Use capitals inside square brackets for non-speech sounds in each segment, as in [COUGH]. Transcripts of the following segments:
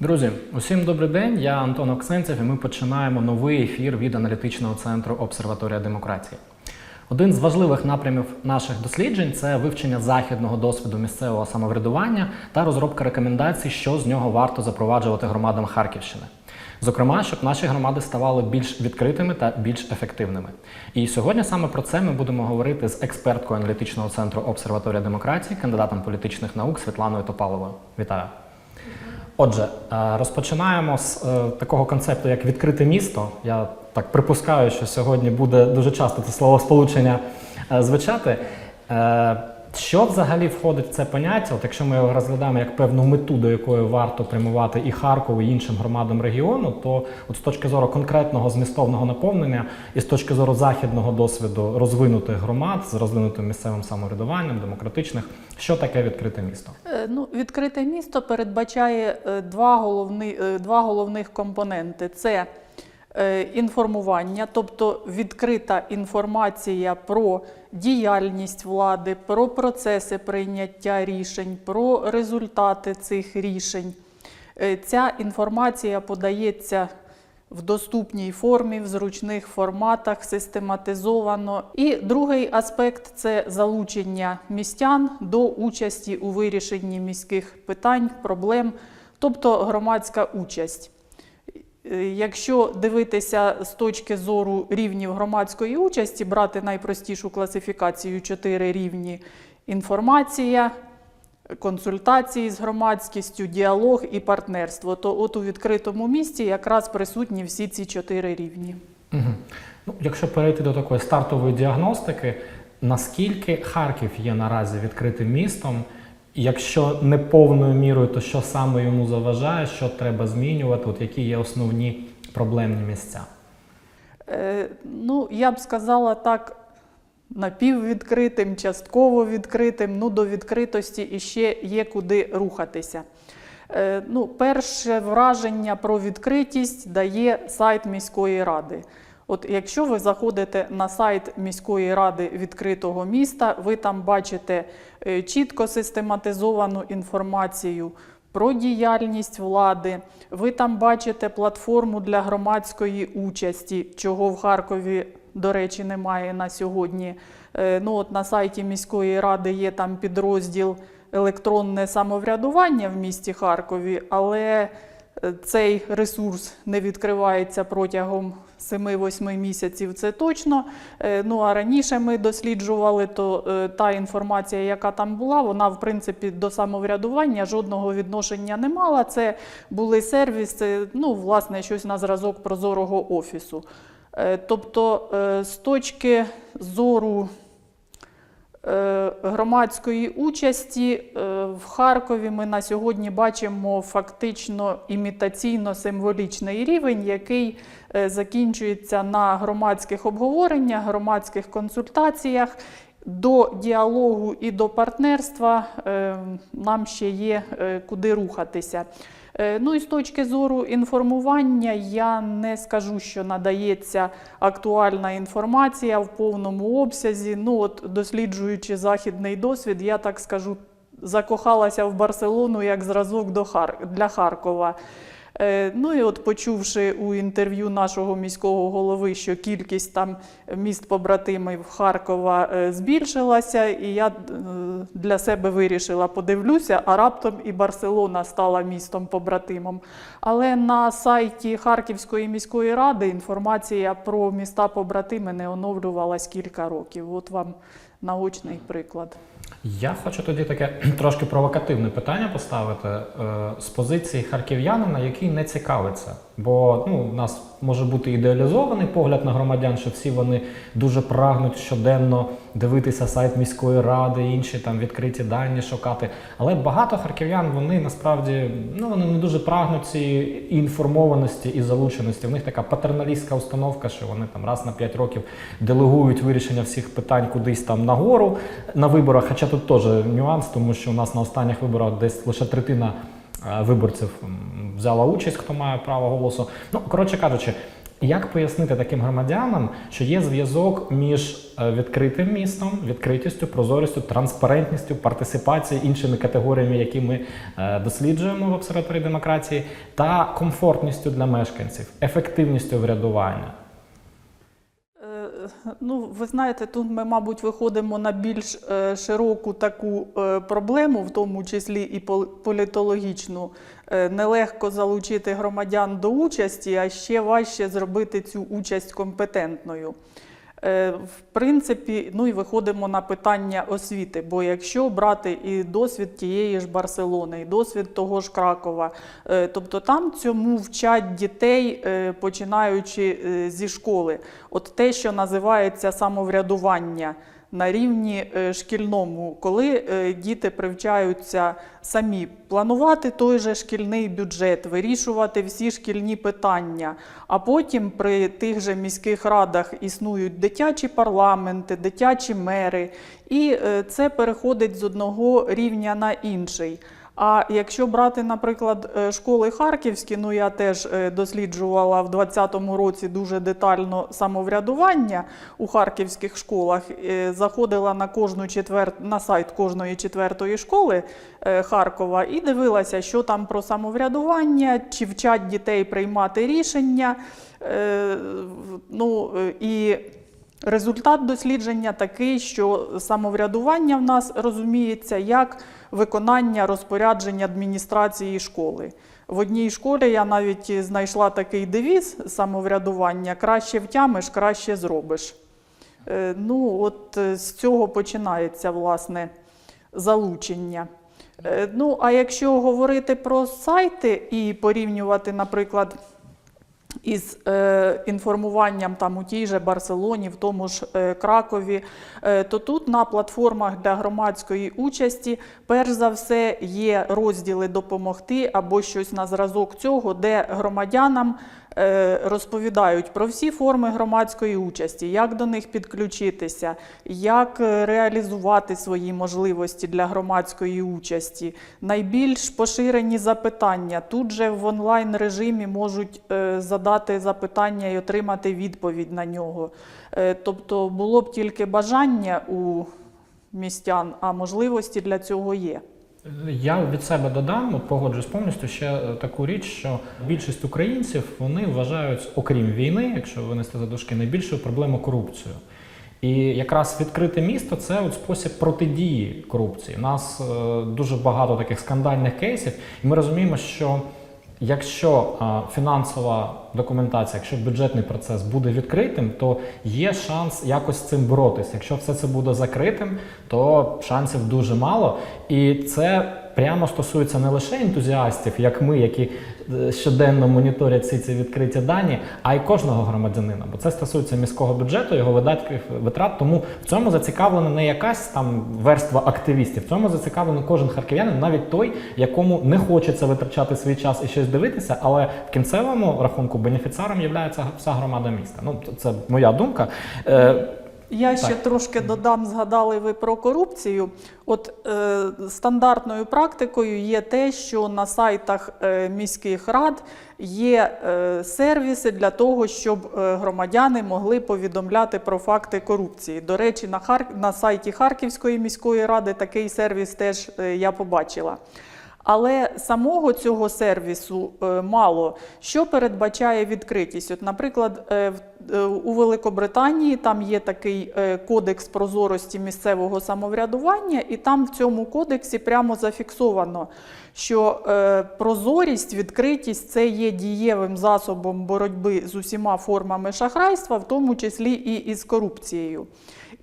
Друзі, усім добрий день. Я Антон Оксенцев, і ми починаємо новий ефір від аналітичного центру Обсерваторія демократії. Один з важливих напрямів наших досліджень це вивчення західного досвіду місцевого самоврядування та розробка рекомендацій, що з нього варто запроваджувати громадам Харківщини. Зокрема, щоб наші громади ставали більш відкритими та більш ефективними. І сьогодні саме про це ми будемо говорити з експерткою аналітичного центру Обсерваторія демократії, кандидатом політичних наук Світланою Топаловою. Вітаю! Отже, е, розпочинаємо з е, такого концепту, як відкрите місто. Я так припускаю, що сьогодні буде дуже часто це словосполучення сполучення звучати. Що взагалі входить в це поняття? От якщо ми його розглядаємо як певну мету, до якої варто прямувати і Харкову, і іншим громадам регіону, то от з точки зору конкретного змістовного наповнення і з точки зору західного досвіду розвинутих громад з розвинутим місцевим самоврядуванням, демократичних, що таке відкрите місто? Е, Ну, відкрите місто передбачає е, два, головні, е, два головних компоненти: це інформування, тобто відкрита інформація про діяльність влади, про процеси прийняття рішень, про результати цих рішень. Е, Ця інформація подається в доступній формі, в зручних форматах, систематизовано. І другий аспект це залучення містян до участі у вирішенні міських питань, проблем, тобто громадська участь. Е, Якщо дивитися з точки зору рівнів громадської участі, брати найпростішу класифікацію чотири рівні інформація, консультації з громадськістю, діалог і партнерство, то от у відкритому місті якраз присутні всі ці чотири рівні. Угу. Ну, якщо перейти до такої стартової діагностики, наскільки Харків є наразі відкритим містом? Якщо не повною мірою, то що саме йому заважає, що треба змінювати? От які є основні проблемні місця? Е, ну, я б сказала так, напіввідкритим, частково відкритим, ну до відкритості іще є куди рухатися. Е, ну, перше враження про відкритість дає сайт міської ради. От якщо ви заходите на сайт міської ради відкритого міста, ви там бачите е, чітко систематизовану інформацію про діяльність влади. Ви там бачите платформу для громадської участі, чого в Харкові, до речі, немає на сьогодні. Е, Ну, от на сайті міської ради є там підрозділ електронне самоврядування в місті Харкові, але цей ресурс не відкривається протягом 7-8 місяців, це точно. Е, Ну а раніше ми досліджували, то е, та інформація, яка там була, вона в принципі до самоврядування жодного відношення не мала. Це були сервіси, ну, власне, щось на зразок прозорого офісу. Е, Тобто, е, з точки зору е, громадської участі е, в Харкові ми на сьогодні бачимо фактично імітаційно-символічний рівень, який е, закінчується на громадських обговореннях, громадських консультаціях. До діалогу і до партнерства е, нам ще є е, куди рухатися. Е, Ну і з точки зору інформування, я не скажу, що надається актуальна інформація в повному обсязі. Ну, от досліджуючи західний досвід, я так скажу, закохалася в Барселону як зразок до Хар... для Харкова. Е, Ну і от почувши у інтерв'ю нашого міського голови, що кількість там міст побратимів Харкова е, збільшилася, і я е, для себе вирішила, подивлюся, а раптом і Барселона стала містом побратимом. Але на сайті Харківської міської ради інформація про міста побратими не оновлювалась кілька років. От вам наочний приклад. Я хочу тоді таке [CLEARS THROAT] трошки провокативне питання поставити е, з позиції харків'янина, який не цікавиться. Бо ну, у нас може бути ідеалізований погляд на громадян, що всі вони дуже прагнуть щоденно дивитися сайт міської ради, інші там відкриті дані шукати. Але багато харків'ян вони насправді ну вони не дуже прагнуть цієї інформованості і залученості. В них така патерналістська установка, що вони там раз на 5 років делегують вирішення всіх питань кудись там нагору на виборах. Хоча тут теж нюанс, тому що у нас на останніх виборах десь лише третина виборців взяла участь, хто має право голосу. Ну коротше кажучи. Як пояснити таким громадянам, що є зв'язок між е, відкритим містом, відкритістю, прозорістю, транспарентністю, партисипацією, іншими категоріями, які ми е, досліджуємо в обсерваторії демократії, та комфортністю для мешканців, ефективністю врядування? Ну, ви знаєте, тут ми, мабуть, виходимо на більш е, широку таку е, проблему, в тому числі і політологічну. Е, Нелегко залучити громадян до участі, а ще важче зробити цю участь компетентною. Е, В принципі, ну і виходимо на питання освіти. Бо якщо брати і досвід тієї ж Барселони, і досвід того ж Кракова, е, тобто там цьому вчать дітей, е, починаючи зі школи. От те, що називається самоврядування на рівні е, шкільному, коли е, діти привчаються самі планувати той же шкільний бюджет, вирішувати всі шкільні питання, а потім при тих же міських радах існують дитячі парламенти, дитячі мери, і е, це переходить з одного рівня на інший. А якщо брати, наприклад, е, школи харківські, ну я теж е, досліджувала в 2020 році дуже детально самоврядування у харківських школах, е, заходила на кожну четвер... на сайт кожної четвертої школи Харкова і дивилася, що там про самоврядування, чи вчать дітей приймати рішення. Ну і Результат дослідження такий, що самоврядування в нас розуміється як виконання розпоряджень адміністрації школи. В одній школі я навіть знайшла такий девіз самоврядування: краще втямиш, краще зробиш. Е, Ну, от е, з цього починається власне залучення. Е, Ну, а якщо говорити про сайти і порівнювати, наприклад, із е, інформуванням там у тій же Барселоні, в тому ж е, Кракові, е, то тут на платформах для громадської участі, перш за все, є розділи допомогти або щось на зразок цього, де громадянам розповідають про всі форми громадської участі, як до них підключитися, як е, реалізувати свої можливості для громадської участі. Найбільш поширені запитання тут же в онлайн режимі можуть е, задати запитання і отримати відповідь на нього. Е, Тобто було б тільки бажання у містян, а можливості для цього є. Я від себе додам, от погоджуюсь повністю ще е, таку річ, що більшість українців вони вважають, окрім війни, якщо винести за дужки, найбільшою проблему корупцію. І якраз відкрите місто це от спосіб протидії корупції. У нас е, дуже багато таких скандальних кейсів, і ми розуміємо, що якщо фінансова документація, якщо бюджетний процес буде відкритим, то є шанс якось з цим боротися. Якщо все це буде закритим, то шансів дуже мало. І це прямо стосується не лише ентузіастів, як ми, які е, щоденно моніторять всі ці відкриті дані, а й кожного громадянина. Бо це стосується міського бюджету, його видатків, витрат. Тому в цьому зацікавлена не якась там верства активістів. В цьому зацікавлений кожен харків'янин, навіть той, якому не хочеться витрачати свій час і щось дивитися, але в кінцевому рахунку бенефіціаром є вся громада міста. Ну це моя думка. Я ще Так. трошки додам, згадали ви про корупцію. От е, стандартною практикою є те, що на сайтах е, міських рад є е, сервіси для того, щоб е, громадяни могли повідомляти про факти корупції. До речі, на, Хар... на сайті Харківської міської ради такий сервіс теж е, я побачила. Але самого цього сервісу е, мало. Що передбачає відкритість? От, наприклад, е, в- е, у Великобританії там є такий е, кодекс прозорості місцевого самоврядування, і там в цьому кодексі прямо зафіксовано, що е, прозорість, відкритість це є дієвим засобом боротьби з усіма формами шахрайства, в тому числі і із корупцією.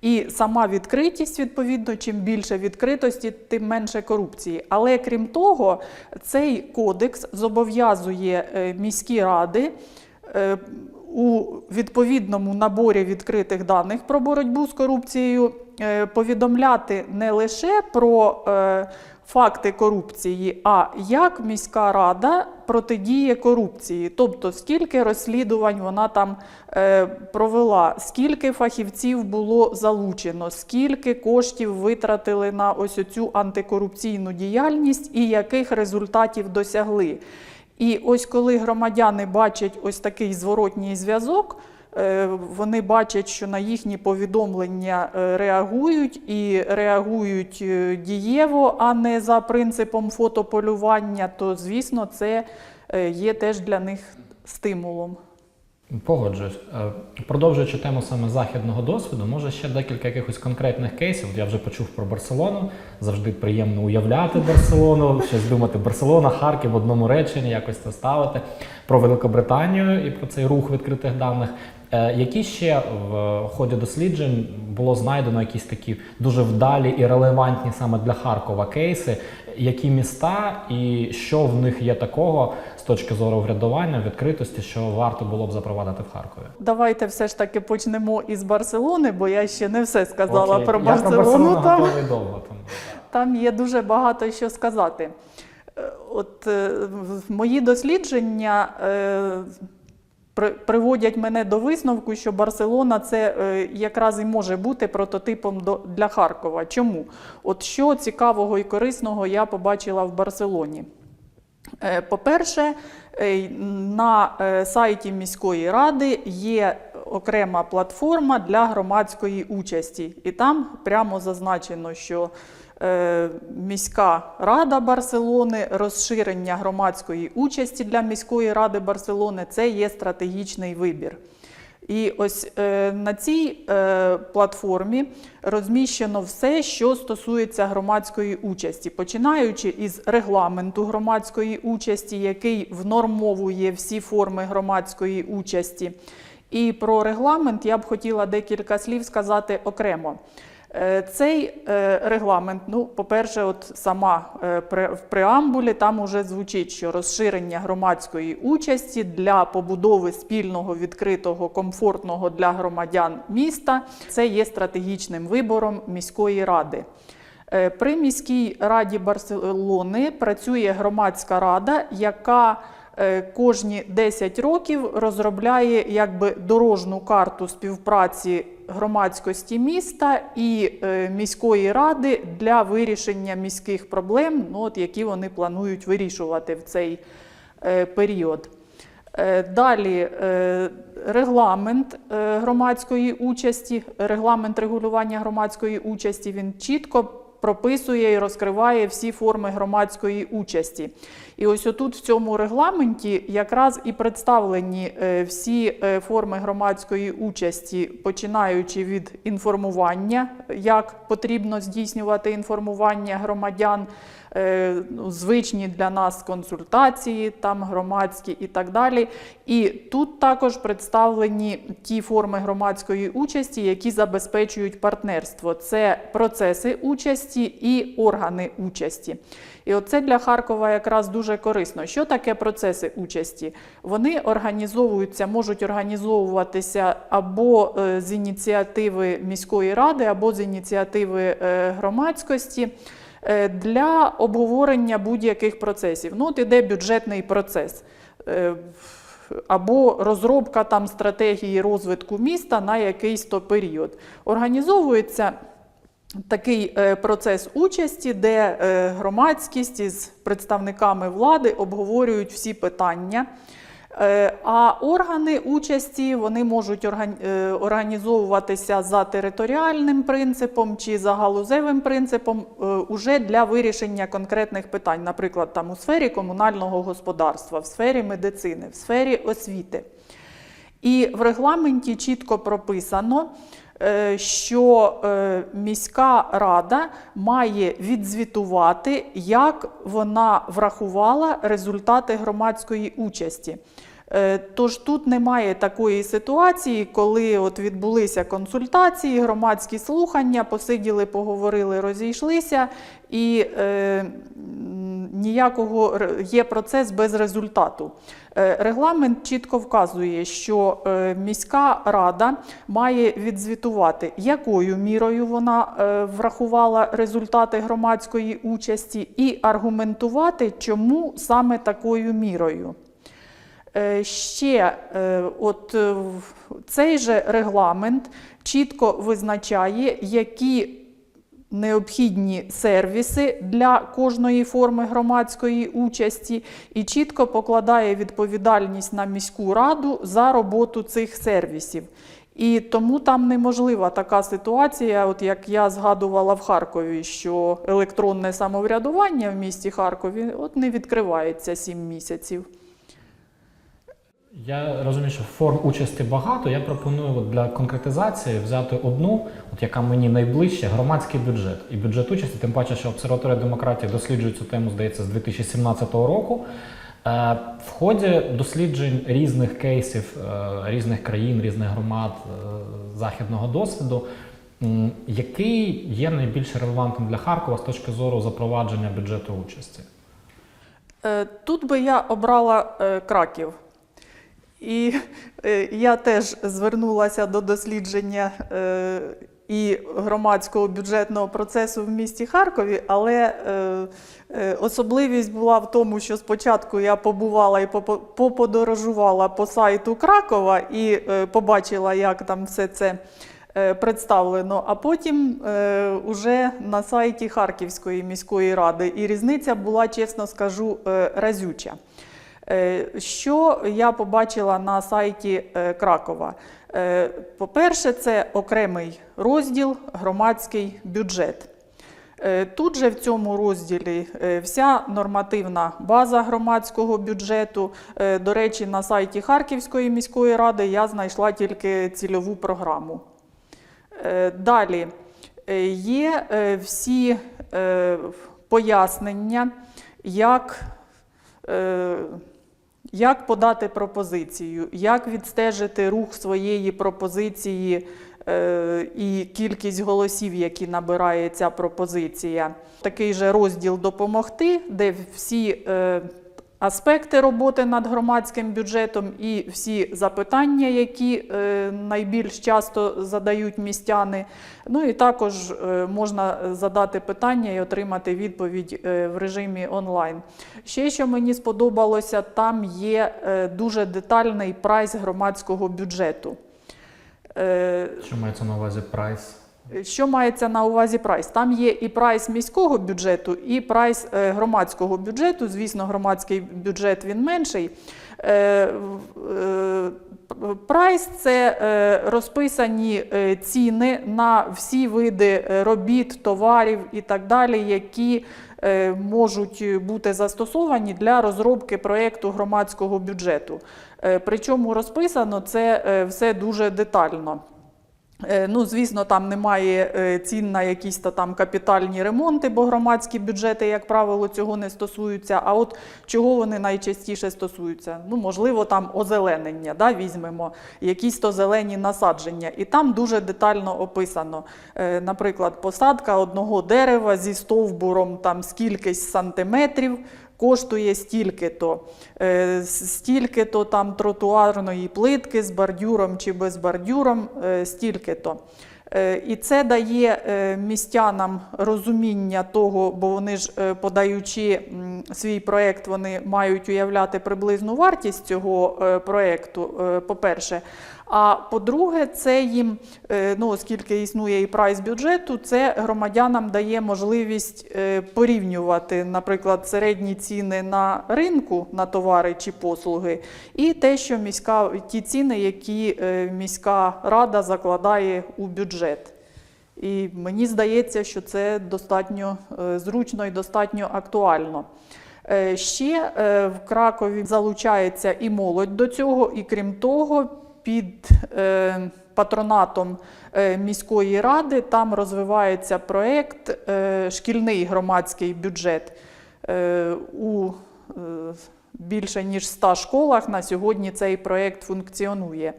І сама відкритість, відповідно, чим більше відкритості, тим менше корупції. Але крім того, цей кодекс зобов'язує е, міські ради е, у відповідному наборі відкритих даних про боротьбу з корупцією е, повідомляти не лише про е, факти корупції, а як міська рада протидіє корупції, тобто скільки розслідувань вона там е, провела, скільки фахівців було залучено, скільки коштів витратили на ось цю антикорупційну діяльність і яких результатів досягли. І ось коли громадяни бачать ось такий зворотній зв'язок, е, вони бачать, що на їхні повідомлення е, реагують і реагують е, дієво, а не за принципом фотополювання, то звісно це є теж для них стимулом. Погоджуюсь. Е, Продовжуючи тему саме західного досвіду, може ще декілька якихось конкретних кейсів. Я вже почув про Барселону. Завжди приємно уявляти Барселону, щось думати Барселона, Харків в одному реченні, якось це ставити. Про Великобританію і про цей рух відкритих даних. Е, Які ще в ході досліджень було знайдено якісь такі дуже вдалі і релевантні саме для Харкова кейси? Які міста і що в них є такого з точки зору врядування, відкритості, що варто було б запровадити в Харкові? Давайте все ж таки почнемо із Барселони, бо я ще не все сказала Окей. про Я Барселону. про Барселону там. готовий довго. Тому. Там є дуже багато що сказати. Е, От е, мої дослідження приводять мене до висновку, що Барселона це е, якраз і може бути прототипом для Харкова. Чому? От що цікавого і корисного я побачила в Барселоні. Е, По-перше, е, на сайті міської ради є окрема платформа для громадської участі, і там прямо зазначено, що міська рада Барселони, розширення громадської участі для міської ради Барселони це є стратегічний вибір. І ось е, на цій е, платформі розміщено все, що стосується громадської участі, починаючи із регламенту громадської участі, який внормовує всі форми громадської участі. І про регламент я б хотіла декілька слів сказати окремо. Е, Цей е, регламент, ну, по-перше, от сама е, в преамбулі там уже звучить, що розширення громадської участі для побудови спільного, відкритого, комфортного для громадян міста це є стратегічним вибором міської ради. При міській раді Барселони працює громадська рада, яка кожні 10 років розробляє якби дорожну карту співпраці громадськості міста і е, міської ради для вирішення міських проблем, ну, от, які вони планують вирішувати в цей е, період. Е, Далі е, регламент е, громадської участі, регламент регулювання громадської участі він чітко прописує і розкриває всі форми громадської участі. І ось отут в цьому регламенті якраз і представлені е, всі е, форми громадської участі, починаючи від інформування, як потрібно здійснювати інформування громадян, звичні для нас консультації, там громадські і так далі. І тут також представлені ті форми громадської участі, які забезпечують партнерство. Це процеси участі і органи участі. І оце для Харкова якраз дуже корисно. Що таке процеси участі? Вони організовуються, можуть організовуватися або е, з ініціативи міської ради, або з ініціативи е, громадськості е, для обговорення будь-яких процесів. Ну, от іде бюджетний процес. Е, Або розробка там стратегії розвитку міста на якийсь то період. Організовується такий е, процес участі, де е, громадськість із представниками влади обговорюють всі питання. Е, А органи участі вони можуть е, організовуватися за територіальним принципом чи за галузевим принципом е, уже для вирішення конкретних питань, наприклад, там у сфері комунального господарства, в сфері медицини, в сфері освіти. І в регламенті чітко прописано, що е, міська рада має відзвітувати, як вона врахувала результати громадської участі. Е, Тож тут немає такої ситуації, коли от відбулися консультації, громадські слухання, посиділи, поговорили, розійшлися, і е, ніякого є процес без результату. Е, Регламент чітко вказує, що е, міська рада має відзвітувати, якою мірою вона е, врахувала результати громадської участі, і аргументувати, чому саме такою мірою. Ще от цей же регламент чітко визначає, які необхідні сервіси для кожної форми громадської участі і чітко покладає відповідальність на міську раду за роботу цих сервісів. І тому там неможлива така ситуація, от як я згадувала в Харкові, що електронне самоврядування в місті Харкові от не відкривається 7 місяців. Я розумію, що форм участі багато. Я пропоную от для конкретизації взяти одну, от яка мені найближче, громадський бюджет. І бюджет участі, тим паче, що обсерваторія демократії досліджує цю тему, здається, з 2017 року. Е, В ході досліджень різних кейсів, е, різних країн, різних громад е, західного досвіду, який є найбільш релевантним для Харкова з точки зору запровадження бюджету участі? Тут би я обрала Краків. І е, я теж звернулася до дослідження е, і громадського бюджетного процесу в місті Харкові, але е, особливість була в тому, що спочатку я побувала і поподорожувала по сайту Кракова і побачила, як там все це представлено, а потім уже на сайті Харківської міської ради. І різниця була, чесно скажу, разюча. Е, Що я побачила на сайті е, Кракова? Е, По-перше, це окремий розділ громадський бюджет. Тут же в цьому розділі вся нормативна база громадського бюджету. До речі, на сайті Харківської міської ради я знайшла тільки цільову програму. Далі є всі пояснення, як, як подати пропозицію, як відстежити рух своєї пропозиції е, і кількість голосів, які набирає ця пропозиція. Такий же розділ допомогти, де всі е, аспекти роботи над громадським бюджетом і всі запитання, які е, найбільш часто задають містяни. Ну і також е, можна задати питання і отримати відповідь е, в режимі онлайн. Ще що мені сподобалося, там є дуже детальний прайс громадського бюджету. Що мається на увазі прайс? Що мається на увазі прайс? Там є і прайс міського бюджету, і прайс е, громадського бюджету. Звісно, громадський бюджет він менший. Е, е, Прайс це е, розписані е, ціни на всі види е, робіт, товарів і так далі, які е, можуть бути застосовані для розробки проєкту громадського бюджету. Е, Причому розписано це е, все дуже детально. Е, Ну, звісно, там немає е, цін на якісь там капітальні ремонти, бо громадські бюджети, як правило, цього не стосуються. А от чого вони найчастіше стосуються? Ну, можливо, там озеленення, да, візьмемо, якісь то зелені насадження. І там дуже детально описано. Е, Наприклад, посадка одного дерева зі стовбуром там скількись сантиметрів. Коштує стільки-то, е, стільки-то там тротуарної плитки з бордюром чи без бордюром, е, стільки-то. Е, І це дає містянам розуміння того, бо вони ж, подаючи свій проєкт, вони мають уявляти приблизну вартість цього проєкту, по-перше. А по-друге, це їм, е, ну, оскільки існує і прайс бюджету, це громадянам дає можливість е, порівнювати, наприклад, середні ціни на ринку на товари чи послуги, і те, що міська ті ціни, які е, міська рада закладає у бюджет. І мені здається, що це достатньо зручно і достатньо актуально. Ще в Кракові залучається і молодь до цього, і крім того, під е, патронатом е, міської ради там розвивається проєкт е, Шкільний громадський бюджет у більше ніж 100 школах. На сьогодні цей проєкт функціонує.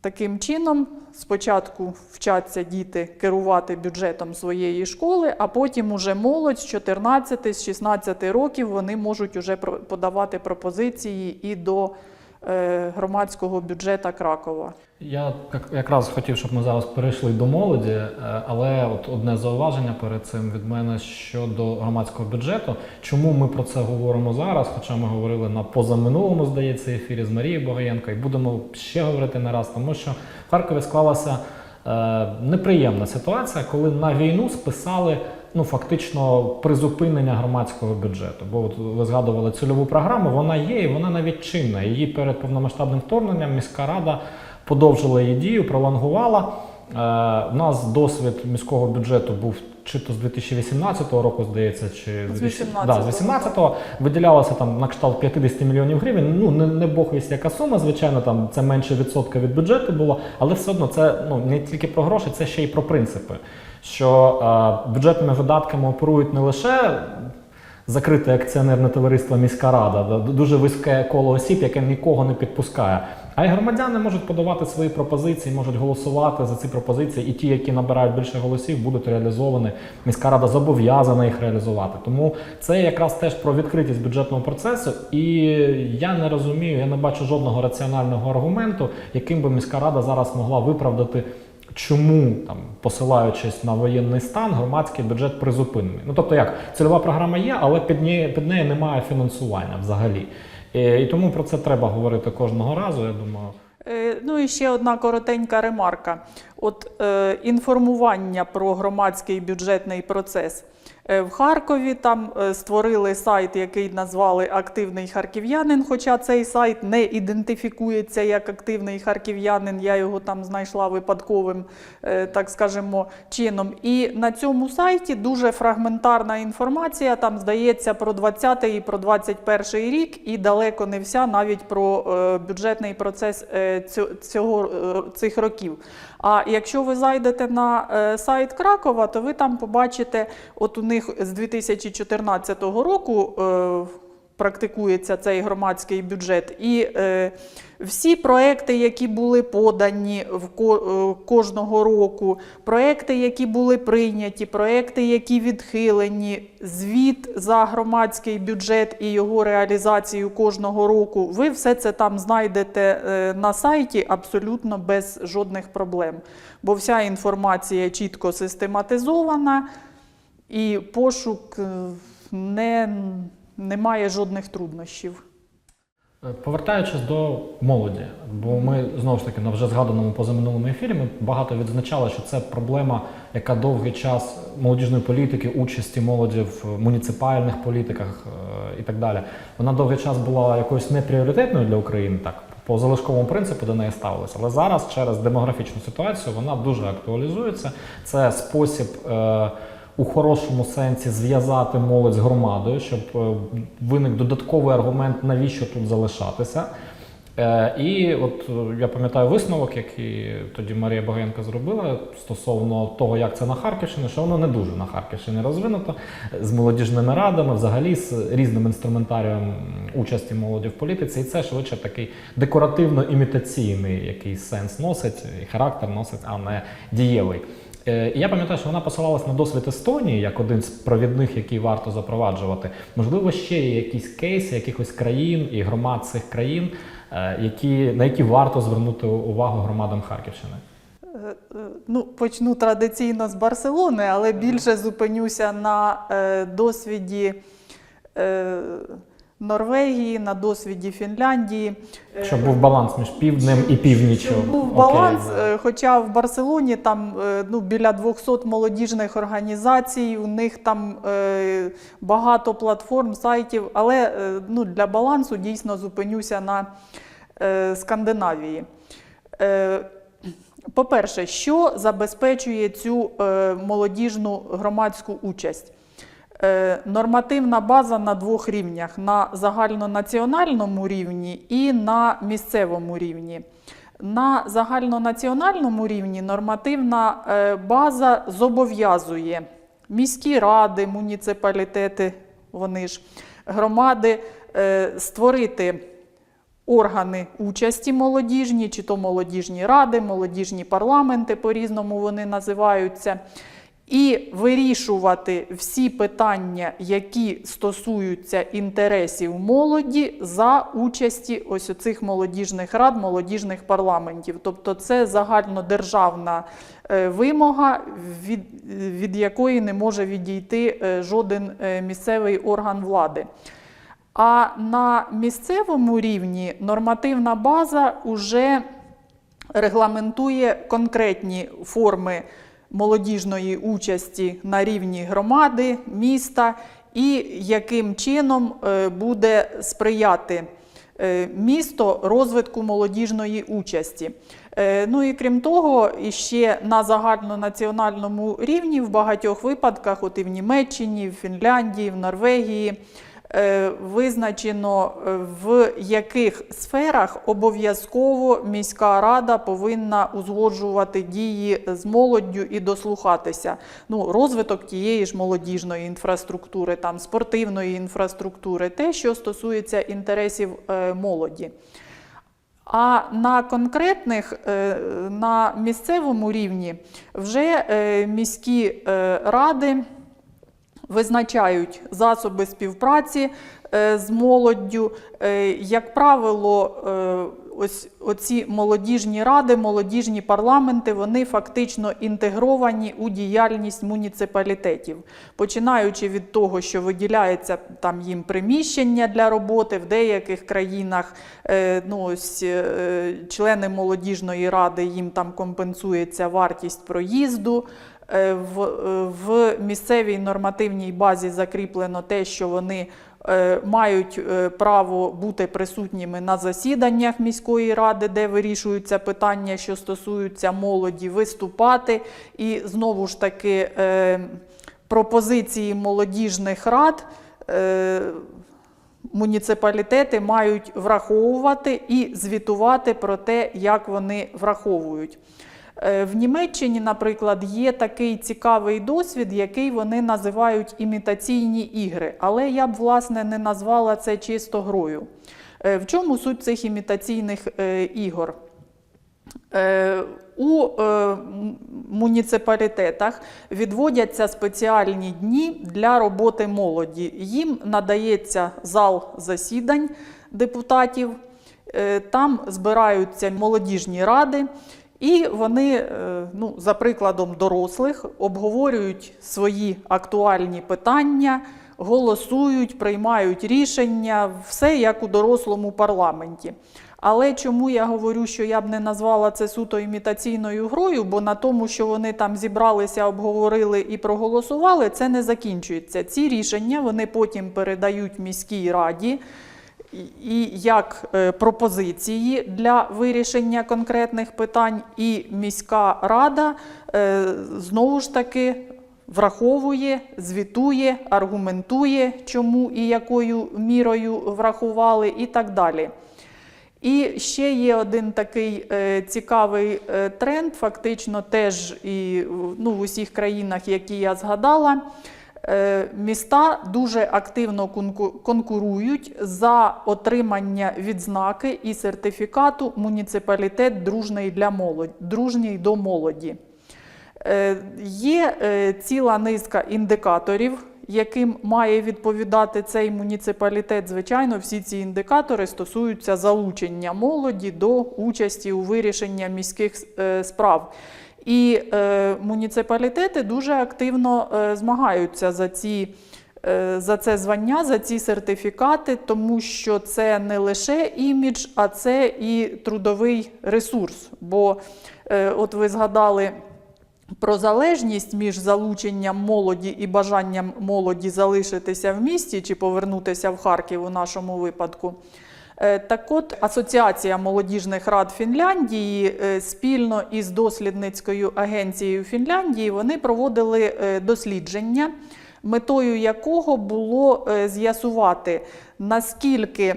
Таким чином, спочатку вчаться діти керувати бюджетом своєї школи, а потім уже молодь з 14 з 16 років вони можуть уже подавати пропозиції і до громадського бюджета Кракова. Я як- якраз хотів, щоб ми зараз перейшли до молоді, е, але от одне зауваження перед цим від мене щодо громадського бюджету. Чому ми про це говоримо зараз? Хоча ми говорили на позаминулому, здається, ефірі з Марією Богоєнко, і будемо ще говорити не раз, тому що в Харкові склалася Е, неприємна ситуація, коли на війну списали ну фактично призупинення громадського бюджету. Бо от ви згадували цільову програму, вона є і вона навіть чинна. Її перед повномасштабним вторгненням міська рада подовжила її дію, пролонгувала. Е, у нас досвід міського бюджету був чи то з 2018 року, здається, чи З 18-го, да, з 18-го. Виділялося там на кшталт 50 мільйонів гривень. Ну не, не бог вість яка сума, звичайно, там це менше відсотка від бюджету було, але все одно це ну не тільки про гроші, це ще й про принципи. Що е, бюджетними видатками оперують не лише закрите акціонерне товариство міська рада, дуже вузьке коло осіб, яке нікого не підпускає. А й громадяни можуть подавати свої пропозиції, можуть голосувати за ці пропозиції, і ті, які набирають більше голосів, будуть реалізовані. Міська рада зобов'язана їх реалізувати. Тому це якраз теж про відкритість бюджетного процесу. І я не розумію, я не бачу жодного раціонального аргументу, яким би міська рада зараз могла виправдати. Чому там, посилаючись на воєнний стан, громадський бюджет призупинений? Ну тобто, як цільова програма є, але під нею, під нею немає фінансування взагалі. І, і тому про це треба говорити кожного разу. Я думаю. Е, Ну і ще одна коротенька ремарка. От е, інформування про громадський бюджетний процес. Е, В Харкові там е, створили сайт, який назвали Активний харків'янин. Хоча цей сайт не ідентифікується як активний харків'янин. Я його там знайшла випадковим, е, так скажемо, чином. І на цьому сайті дуже фрагментарна інформація. Там здається про 20-й і про 21-й рік, і далеко не вся навіть про бюджетний процес цього цих років. А якщо ви зайдете на сайт Кракова, то ви там побачите, от у них з 2014 року. е, Практикується цей громадський бюджет, і е, всі проекти, які були подані е, кожного року, проекти, які були прийняті, проекти, які відхилені, звіт за громадський бюджет і його реалізацію кожного року. Ви все це там знайдете на сайті абсолютно без жодних проблем. Бо вся інформація чітко систематизована, і пошук е, не, не має жодних труднощів. Е, Повертаючись до молоді, бо ми знову ж таки на вже згаданому позаминулому ефірі ми багато відзначали, що це проблема, яка довгий час молодіжної політики, участі молоді в муніципальних політиках е, і так далі. Вона довгий час була якоюсь непріоритетною для України, так по залишковому принципу до неї ставилися. Але зараз, через демографічну ситуацію, вона дуже актуалізується. Це спосіб. У хорошому сенсі зв'язати молодь з громадою, щоб е, виник додатковий аргумент, навіщо тут залишатися. Е, І от е, я пам'ятаю висновок, який тоді Марія Богенко зробила стосовно того, як це на Харківщині, що воно не дуже на Харківщині розвинуто з молодіжними радами, взагалі з різним інструментарієм участі молоді в політиці. І це швидше такий декоративно-імітаційний якийсь сенс носить, і характер носить, а не дієвий. Е, І я пам'ятаю, що вона посилалась на досвід Естонії як один з провідних, який варто запроваджувати. Можливо, ще є якісь кейси якихось країн і громад цих країн, е, які, на які варто звернути увагу громадам Харківщини. Е, Ну, почну традиційно з Барселони, але більше зупинюся на досвіді Норвегії, на досвіді Фінляндії. Е, Щоб був баланс між півднем і північчю. Щоб був баланс, е, хоча в Барселоні там е, ну, біля 200 молодіжних організацій, у них там е, багато платформ, сайтів, але ну, для балансу дійсно зупинюся на Скандинавії. По-перше, що забезпечує цю молодіжну громадську участь? Е, Нормативна база на двох рівнях: на загальнонаціональному рівні і на місцевому рівні. На загальнонаціональному рівні нормативна е, база зобов'язує міські ради, муніципалітети, вони ж громади е, створити органи участі молодіжні, чи то молодіжні ради, молодіжні парламенти, по-різному вони називаються, і вирішувати всі питання, які стосуються інтересів молоді за участі ось оцих молодіжних рад, молодіжних парламентів. Тобто це загальнодержавна е, вимога, від, від якої не може відійти е, жоден е, місцевий орган влади. А на місцевому рівні нормативна база вже регламентує конкретні форми молодіжної участі на рівні громади, міста і яким чином е, буде сприяти е, місто розвитку молодіжної участі. Е, Ну і крім того, іще на загальнонаціональному рівні в багатьох випадках, от і в Німеччині, в Фінляндії, в Норвегії, визначено, е, в яких сферах обов'язково міська рада повинна узгоджувати дії з молоддю і дослухатися. Ну, розвиток тієї ж молодіжної інфраструктури, там спортивної інфраструктури, те, що стосується інтересів е, молоді. А на конкретних, е, на місцевому рівні вже е, міські е, ради визначають засоби співпраці е, з молоддю. Е, Як правило, е, ось оці молодіжні ради, молодіжні парламенти, вони фактично інтегровані у діяльність муніципалітетів, починаючи від того, що виділяється там їм приміщення для роботи в деяких країнах. Ну, ось, члени молодіжної ради їм там компенсується вартість проїзду. Е, В, е, в місцевій нормативній базі закріплено те, що вони е, мають право бути присутніми на засіданнях міської ради, де вирішуються питання, що стосуються молоді, виступати. І знову ж таки пропозиції молодіжних рад. Муніципалітети мають враховувати і звітувати про те, як вони враховують. Е, В Німеччині, наприклад, є такий цікавий досвід, який вони називають імітаційні ігри. Але я б власне не назвала це чисто грою. Е, В чому суть цих імітаційних е, ігор? У муніципалітетах відводяться спеціальні дні для роботи молоді. Їм надається зал засідань депутатів, там збираються молодіжні ради. І вони, е, ну, за прикладом дорослих, обговорюють свої актуальні питання, голосують, приймають рішення, все як у дорослому парламенті. Але чому я говорю, що я б не назвала це суто імітаційною грою, бо на тому, що вони там зібралися, обговорили і проголосували, це не закінчується. Ці рішення вони потім передають міській раді і- як е, пропозиції для вирішення конкретних питань, і міська рада е, знову ж таки враховує, звітує, аргументує, чому і якою мірою врахували, і так далі. І ще є один такий е, цікавий тренд, фактично теж і ну, в усіх країнах, які я згадала. Е, Міста дуже активно конкурують за отримання відзнаки і сертифікату муніципалітет дружний для молоді, дружній до молоді. Е, Є е, ціла низка індикаторів, яким має відповідати цей муніципалітет. Звичайно, всі ці індикатори стосуються залучення молоді до участі у вирішенні міських справ. І е, муніципалітети дуже активно е, змагаються за ці. е, За це звання, за ці сертифікати, тому що це не лише імідж, а це і трудовий ресурс. Бо, е, от ви згадали про залежність між залученням молоді і бажанням молоді залишитися в місті чи повернутися в Харків у нашому випадку. Е, Так от Асоціація молодіжних рад Фінляндії е, спільно із дослідницькою агенцією Фінляндії вони проводили е, дослідження, метою якого було з'ясувати, наскільки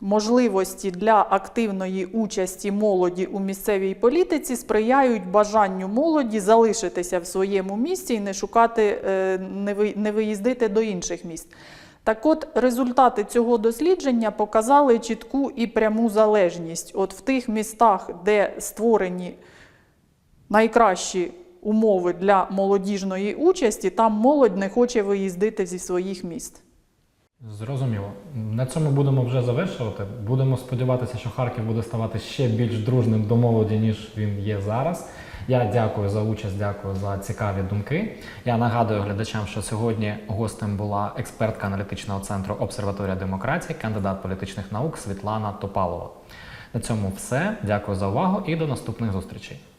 можливості для активної участі молоді у місцевій політиці сприяють бажанню молоді залишитися в своєму місті і не шукати, не виїздити до інших міст. Так от результати цього дослідження показали чітку і пряму залежність. От в тих містах, де створені найкращі умови для молодіжної участі, там молодь не хоче виїздити зі своїх міст. Зрозуміло. На цьому будемо вже завершувати. Будемо сподіватися, що Харків буде ставати ще більш дружним до молоді, ніж він є зараз. Я дякую за участь, дякую за цікаві думки. Я нагадую глядачам, що сьогодні гостем була експертка аналітичного центру Обсерваторія демократії, кандидат політичних наук Світлана Топалова. На цьому все. Дякую за увагу і до наступних зустрічей.